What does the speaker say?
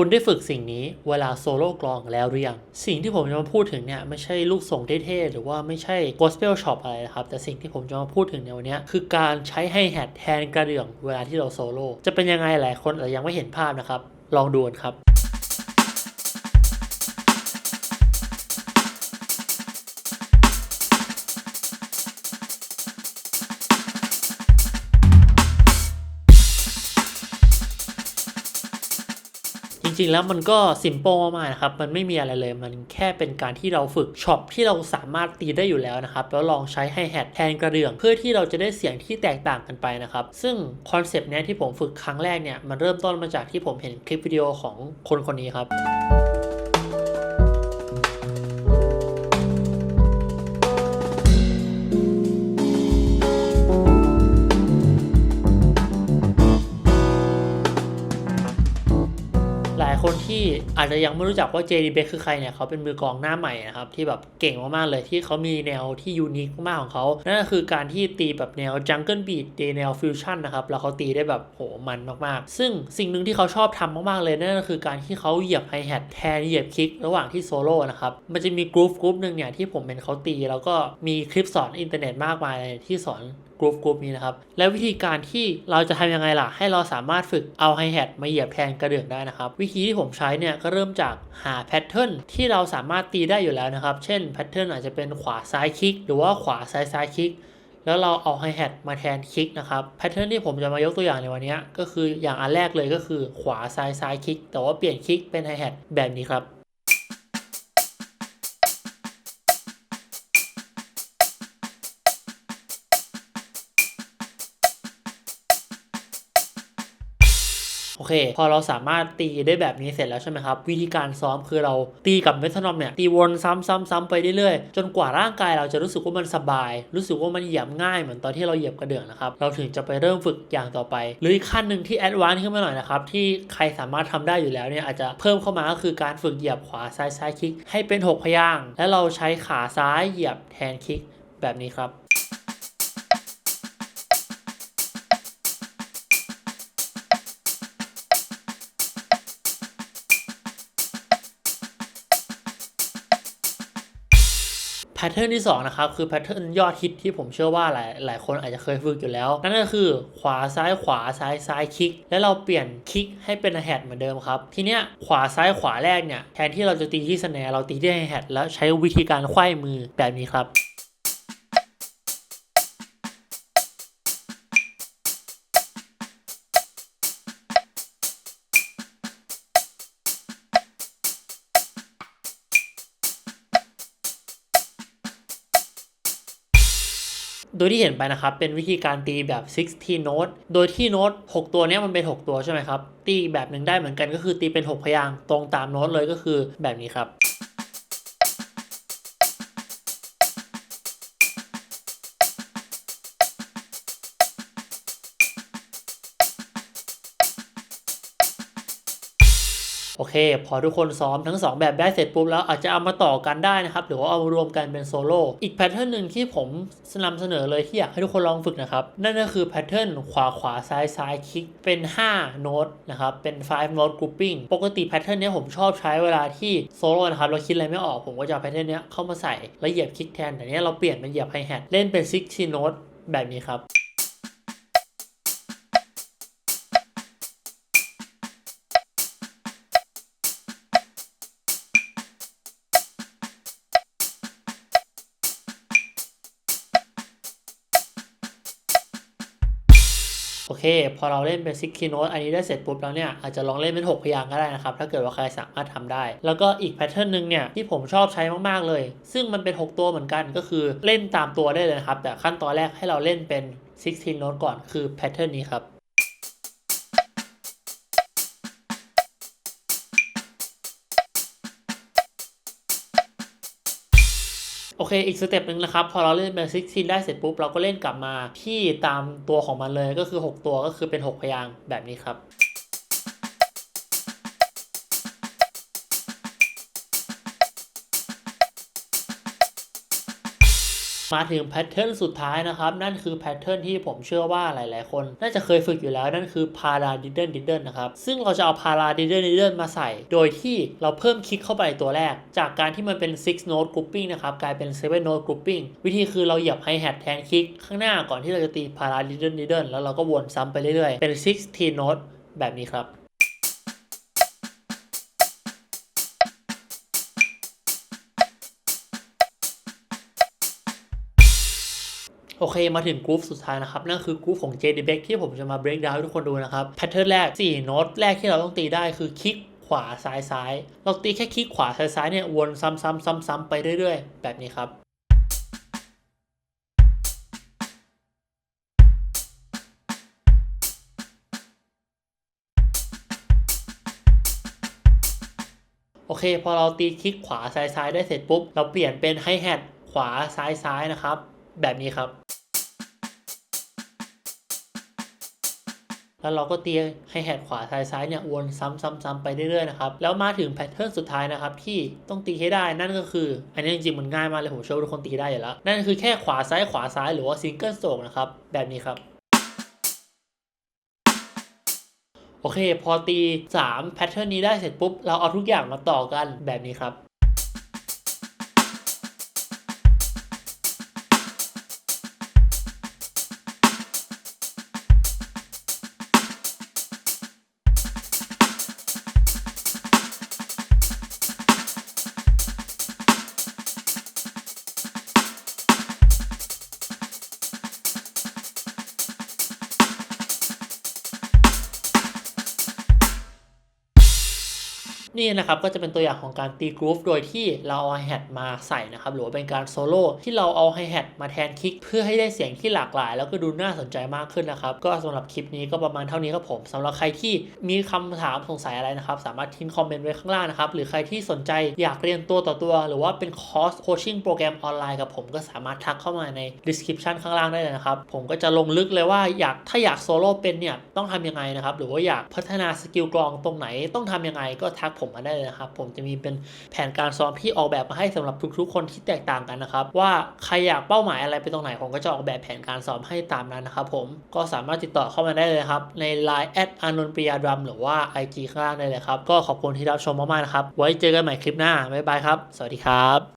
คุณได้ฝึกสิ่งนี้เวลาโซโล่กลองแล้วหรือยัง สิ่งที่ผมจะมาพูดถึงเนี่ยไม่ใช่ลูกส่งเท่ๆหรือว่าไม่ใช่ gospel shop อะไรนะครับ แต่สิ่งที่ผมจะมาพูดถึงในวันนี้คือการใช้ให้แฮดแทนกระเดื่องเวลาที่เราโซโล่จะเป็นยังไงหลายคนอาจจะยังไม่เห็นภาพนะครับ ลองดูกันครับ ริงๆแล้วมันก็สิมโป e มากๆนะครับ มันไม่มีอะไรเลย มันแค่เป็นการที่เราฝึกช็อปที่เราสามารถตีได้อยู่แล้วนะครับ แล้วลองใช้ไฮแฮทแทนกระเดื่อง เพื่อที่เราจะได้เสียงที่แตกต่างกันไปนะครับ ซึ่งคอนเซปต์เนี้ยที่ผมฝึกครั้งแรกเนี่ย มันเริ่มต้นมาจากที่ผมเห็นคลิปวิดีโอของคนคนนี้ครับ คนที่อาจจะยังไม่รู้จักว่า JD Beck คือใครเนี่ยเขาเป็นมือกองหน้าใหม่นะครับที่แบบเก่งมากๆเลยที่เขามีแนวที่ยูนิคมากๆของเขานั่นก็คือการที่ตีแบบแนว Jungle Beat ตีแนวฟิวชั่นนะครับแล้วเขาตีได้แบบโหมันมากๆ ซึ่งสิ่งหนึ่งที่เขาชอบทำมากๆเลยนั่นก็คือการที่เขาเหยียบไฮแฮทแทนเหยียบคลิกระหว่างที่โซโล่นะครับมันจะมีกรุ๊ปกรุ๊ปหนึ่งเนี่ยที่ผมเป็นเขาตี แล้วก็มีคลิปสอนอินเทอร์เน็ตมากมายเลยที่สอน กรุ๊ปกรุ๊ปนี้นะครับ แล้ววิธีการที่เราจะทำยังไงล่ะ ให้เราสามารถฝึกเอาไฮแฮทมาเหยียบแทนกระเดื่องได้นะครับ วิธีที่ผมใช้เนี่ยก็เริ่มจากหาแพทเทิร์นที่เราสามารถตีได้อยู่แล้วนะครับ เช่นแพทเทิร์นอาจจะเป็นขวาซ้ายคลิก หรือว่าขวาซ้ายซ้ายคลิกแล้วเราเอาไฮแฮทมาแทนคลิกนะครับแพทเทิร์นที่ผมจะมายกตัวอย่างในวันนี้ก็คืออย่างอันแรกเลยก็คือขวาซ้ายซ้ายคลิก แต่ว่าเปลี่ยนคลิกเป็นไฮแฮทแบบนี้ครับ โอเค พอเราสามารถตีได้แบบนี้เสร็จแล้วใช่ไหมครับ วิธีการซ้อมคือเราตีกับเมทานอมเนี่ย ตีวนซ้ำๆๆไปเรื่อยๆ จนกว่าร่างกายเราจะรู้สึกว่ามันสบาย รู้สึกว่ามันเหยียบง่ายเหมือนตอนที่เราเหยียบกระเดื่องนะครับ เราถึงจะไปเริ่มฝึกอย่างต่อไป หรืออีกขั้นหนึ่งที่แอดวานซ์ขึ้นมาหน่อยนะครับ ที่ใครสามารถทำได้อยู่แล้วเนี่ยอาจจะเพิ่มเข้ามาก็คือการฝึกเหยียบขวาซ้ายซ้ายคลิกให้เป็นหกพยางค์และเราใช้ขาซ้ายเหยียบแทนคลิกแบบนี้ครับ แพทเทิร์นที่2นะครับคือแพทเทิร์นยอดฮิตที่ผมเชื่อว่าหลายหลายคนอาจจะเคยฝึกอยู่แล้ว นั่นก็คือขวาซ้ายขวาซ้ายซ้ายคลิก แล้วเราเปลี่ยนคลิกให้เป็นแฮทเหมือนเดิมครับ ทีเนี้ยขวาซ้ายขวาแรกเนี่ยแทนที่เราจะตีที่สแนร์เราตีที่แฮทแล้วใช้วิธีการไขว้มือแบบนี้ครับ โดยที่เห็นไปนะครับ เป็นวิธีการตีแบบ 16โน้ตโดยที่โน้ต6ตัวนี้มันเป็น 6 ตัวใช่ไหมครับ ตีแบบหนึ่งได้เหมือนกันก็คือตีเป็น 6 พยางค์ตรงตามโน้ตเลยก็คือแบบนี้ครับ โอเค พอทุกคนซ้อมทั้ง 2 แบบได้เสร็จปุ๊บแล้วอาจจะเอามาต่อกันได้นะครับ หรือว่าเอามารวมกันเป็นโซโล่อีกแพทเทิร์นหนึ่งที่ผมนำเสนอเลยที่อยากให้ทุกคนลองฝึกนะครับ นั่นก็คือแพทเทิร์นขวาขวาซ้ายซ้ายคลิกเป็น 5 โน้ตนะครับ เป็น5 note grouping ปกติแพทเทิร์นนี้ผมชอบใช้เวลาที่โซโล่นะครับเราคิดอะไรไม่ออกผมก็จะเอาแพทเทิร์นนี้เข้ามาใส่แล้วเหยียบคลิกแทนแต่เนี้ยเราเปลี่ยนเป็นเหยียบไฮแฮทเล่นเป็น16 note แบบนี้ครับ พอเราเล่นเป็นซิกคีโนตอันนี้ได้เสร็จปุ๊บแล้วเนี่ยอาจจะลองเล่นเป็น 6 พยางค์ก็ได้นะครับ ถ้าเกิดว่าใครสามารถทำได้ แล้วก็อีกแพทเทิร์นหนึ่งเนี่ยที่ผมชอบใช้มากๆเลย ซึ่งมันเป็น 6 ตัวเหมือนกันก็คือเล่นตามตัวได้เลยนะครับแต่ขั้นตอนแรกให้เราเล่นเป็น16โน้ตก่อนคือแพทเทิร์นนี้ครับ โอเค อีกสเต็ปหนึ่งนะครับ พอเราเล่นเป็น16ได้เสร็จปุ๊บ เราก็เล่นกลับมาที่ตามตัวของมันเลยก็คือ 6 ตัวก็คือเป็น 6 พยางแบบนี้ครับ มาถึงแพทเทิร์นสุดท้ายนะครับ นั่นคือแพทเทิร์นที่ผมเชื่อว่าหลาย ๆ คนน่าจะเคยฝึกอยู่แล้วนั่นคือพาราดิเดิลดิเดิลนะครับ ซึ่งเราจะเอาพาราดิเดิลดิเดิลมาใส่ โดยที่เราเพิ่มคลิกเข้าไปตัวแรก จากการที่มันเป็น6 note grouping นะครับ กลายเป็น7 note grouping วิธีคือเราเหยียบไฮแฮทแทนคลิกข้างหน้าก่อนที่เราจะตีพาราดิเดิลดิเดิลแล้วเราก็วนซ้ำไปเรื่อย ๆ เป็น16 note แบบนี้ครับ โอเคมาถึงกรุ๊ปสุดท้ายนะครับ นั่นคือกรุ๊ปของ JD Beck ที่ผมจะมา break down ให้ทุกคนดูนะครับ แพทเทิร์นแรก 4 โน้ตแรกที่เราต้องตีได้คือคลิกขวาซ้ายซ้าย เราตีแค่คลิกขวาซ้ายซ้ายเนี่ย วนซ้ำซ้ำซ้ำซ้ำไปเรื่อยๆ แบบนี้ครับโอเค พอเราตีคลิกขวาซ้ายซ้ายได้เสร็จปุ๊บ เราเปลี่ยนเป็นไฮแฮทขวาซ้ายซ้ายนะครับ แบบนี้ครับ แล้วเราก็เตีให้แฮดขวาซ้ายซ้ายเนี่ยวนซ้ำๆๆไปเรื่อยๆนะครับแล้วมาถึงแพทเทิร์นสุดท้ายนะครับที่ต้องตีให้ได้นั่นก็คือ อันนี้จริงๆมันง่ายมากเลยผมเชื่อว่าทุกคนตีได้อยู่แล้ว นั่นคือแค่ขวาซ้ายขวาซ้ายหรือว่าซิงเกิลโศกนะครับแบบนี้ครับโอเค พอตี 3 แพทเทิร์นนี้ได้เสร็จปุ๊บ เราเอาทุกอย่างมาต่อกันแบบนี้ครับ นี่นะครับก็จะเป็นตัวอย่างของการตีกรูฟโดยที่เราเอาไฮแฮทมาใส่นะครับหรือว่าเป็นการโซโล่ที่เราเอาไฮแฮทมาแทนคิกเพื่อให้ได้เสียงที่หลากหลาย แล้วก็ดูน่าสนใจมากขึ้นนะครับ ก็สำหรับคลิปนี้ก็ประมาณเท่านี้ครับผมสำหรับใครที่มีคำถามสงสัยอะไรนะครับ สามารถทิ้งคอมเมนต์ไว้ข้างล่างนะครับ หรือใครที่สนใจอยากเรียนตัวต่อตัว หรือว่าเป็นคอร์สโคชชิ่งโปรแกรมออนไลน์กับผมก็สามารถทักเข้ามาใน description ข้างล่างได้เลยนะครับผมก็จะลงลึกเลยว่าอยากถ้าอยากโซโล่เป็นเนี่ยต้องทำยังไงนะครับหรือว่าอยากพัฒนาสกิลกลองตรงไหนต้องทำยังไงก็ทักผมมาได้เลยนะครับ ผมจะมีเป็นแผนการซ้อมที่ออกแบบมาให้สำหรับทุกๆ คนที่แตกต่างกันนะครับ ว่าใครอยากเป้าหมายอะไรไปตรงไหนผมก็จะออกแบบแผนการซ้อมให้ตามนั้นนะครับผมก็สามารถติดต่อเข้ามาได้เลยครับ ใน Line แอดอานนท์ปริยาดรัมหรือว่า IG ข้างล่างได้เลยครับ ก็ขอบคุณที่รับชมมากๆนะครับ ไว้เจอกันใหม่คลิปหน้าบ๊ายบายครับ สวัสดีครับ